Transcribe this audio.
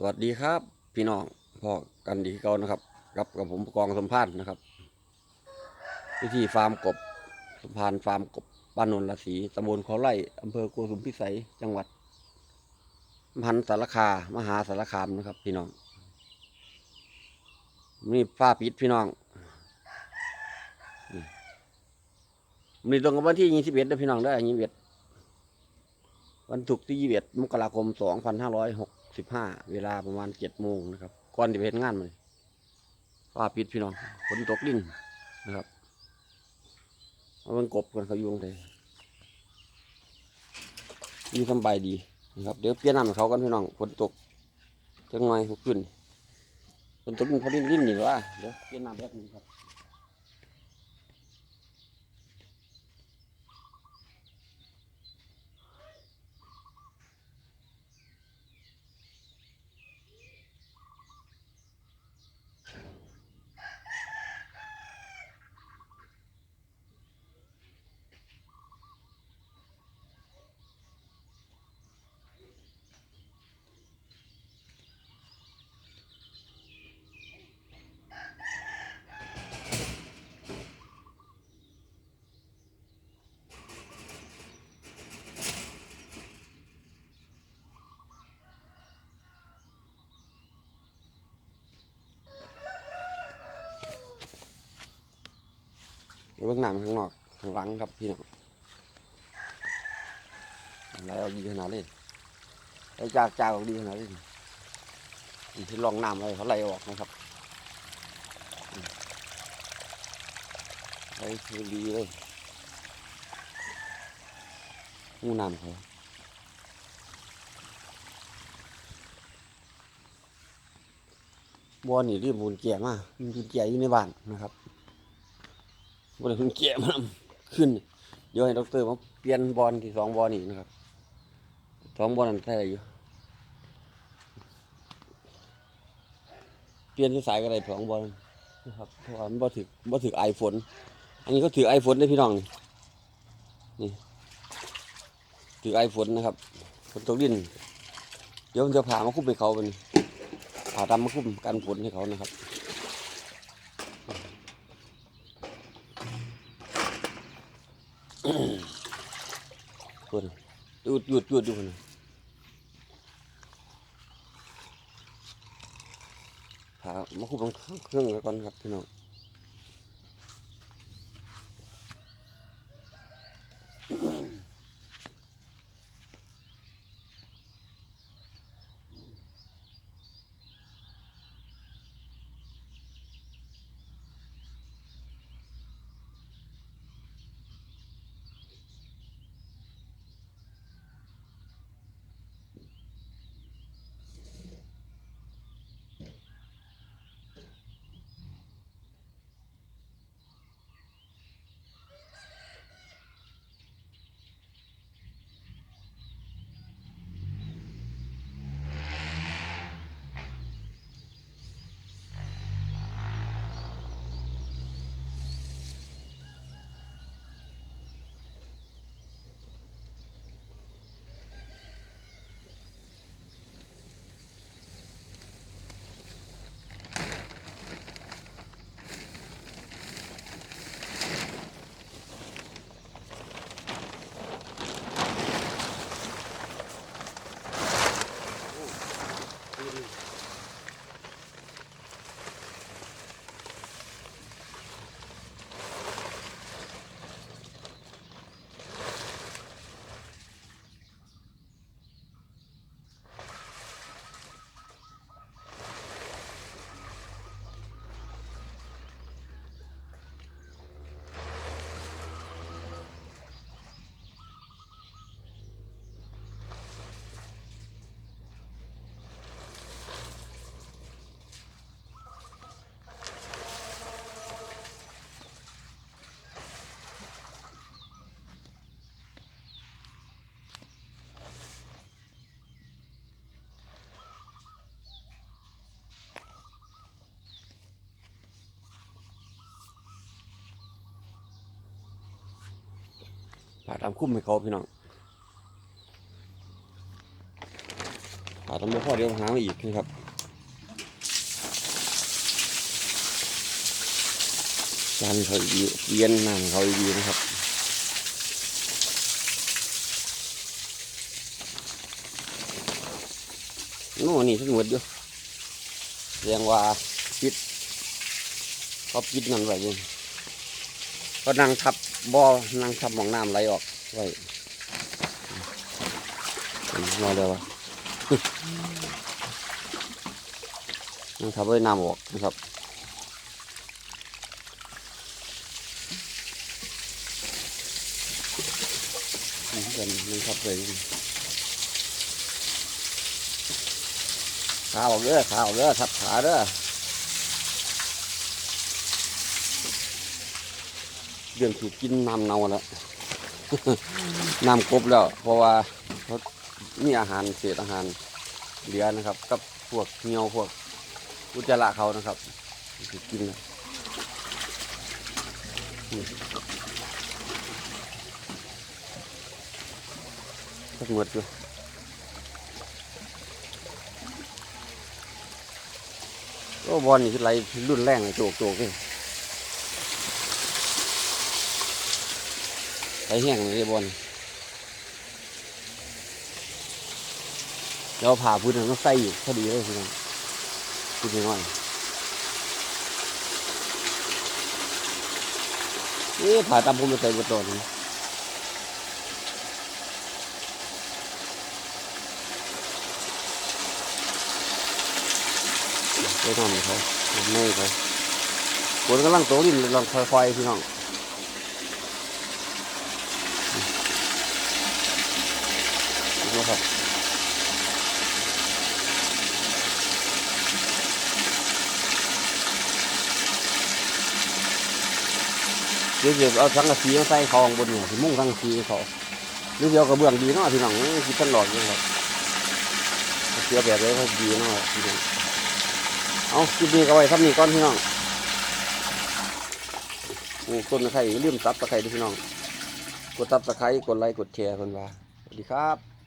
สวัสดีครับ พี่น้องพ่อกันดีเก่านะครับกับกับผมกองสมพานนะครับ วิธีฟาร์มกบสมพานฟาร์มกบบ้านนนทศรีตำบลเขาไร่อำเภอโกสุมพิสัยจังหวัดมหันสารคามหาสารคามนะครับ พี่น้องนี่ฟ้าปิดพี่น้องนี่มีตรงกับวันที่ยี่สิบเอ็ดนะพี่น้องได้ยี่สิบเอ็ดวันศุกร์ที่21มกราคมสองพันห้าร้อยหก 15เวลาประมาณ7โมงนะครับก่อนที่ไปเห็นงานมันฟ้าปิดพี่น้องฝนตกลิ้นนะครับเอามันกบกันเขาอยู่ตรงไหนมีสบายดีนะครับเดี๋ยวเปลี่ยนน้ำเขากันพี่น้องฝนตกจังหน่อยขึ้นฝนตกลิ้นเขาลิ้นลิ้นนี่ว่าเดี๋ยวเปลี่ยนน้ำแบบนี้ครับ เดี๋ยวเบื้องหน้าข้างนอกข้างหลังครับพี่น้องอะไรเอาดีขนาดนี้ไอ้จากจากออกดีขนาดนี้ที่ลองน้ำอะไรเขาไหลออกนะครับไอ้คือดีเลยงูน้ำเขาบัวนี่รีบบุญแก่มากมีบุญแก่อยู่ในบ้านนะครับ บริคุณเกียมันขึ้น เดี๋ยวให้ดอกเตอรมาเปลี่ยนบอลที่สองบอลนี่นะครับสองบอลนั้นใช่อยู่ เปลี่ยนที่สายก็ได้สองบอลนะครับเพราะว่ามันบ่ถือบ่ถือไอฝน อันนี้ก็ถือไอฝนได้พี่น้องนี่นี่ถือไอฝนนะครับฝนตกดิน เดี๋ยวมันจะผ่ามาคุ้มให้เขาเป็นผ่าดำมาคุ้มกันฝนให้เขานะครับ คนหยุดหยุดหยุดดูคนพามาคุบลงเครื่องแล้วก่อนครับพี่น้อง พาตามคุ้มให้เขาพี่น้องขาดน้ำมันพ่อเดี๋ยวหามาอีกนะครับจานเขาดีเย็นน้ำเขาดีนะครับโน่นนี่ทั้งหมดอยู่เรียงว่าปิดเขาปิดนั่นไว้ยังก็นั่งทับ บ่อนั่งทับหมองน้ำไหลออกไว้รอเดี๋ยววะนั่งทับไว้น้ำออกนะครับนี่เป็นนั่งทับเลยขาออกเด้อขาออกเด้อทับขาเด้อ เรื่องถูกกินน้ำเน่าแล้วน้ำกบแล้ว เพราะว่าเขามีอาหารเศษอาหารเหลือนะครับ กับพวกเงี้ยวพวกอุจจาระเขานะครับถูกกินแล้วสักหมดอยู่โอ้บอลนี่คือไรรุ่นแรงเลยโจกโจกเลย ไรแห้งเลยบอลเดี๋ยวผ่าพื้นมันก็ใส่อยู่พอดีเลยพี่น้องพูดง่ายนี่ผ่าตามผมมาใส่บนโต๊ะนี่ไปทำเขาไม่เขาฝนกำลังโตกดินลองค่อยๆพี่น้องูครับเดี๋ยวเดี๋ยวเอาสังกะสีมาใส่เขาข้างบนเนี่ยสิมุ่งสังกะสีเขาหรือเดี๋ยวกระเบื้องดีเนาะพี่น้องคิดตลอดเลยครับเสียแบบเลยเขาดีเนาะพี่น้องเอาคลิปนี้ก็ไว้ครับนี่ก่อนพี่น้องปลูกต้นตะไคร้อย่าลืมซับตะไคร้ด้วยพี่น้อง กดซับตะไคร้กดไลค์กดแชร์คนว่าสวัสดีครับ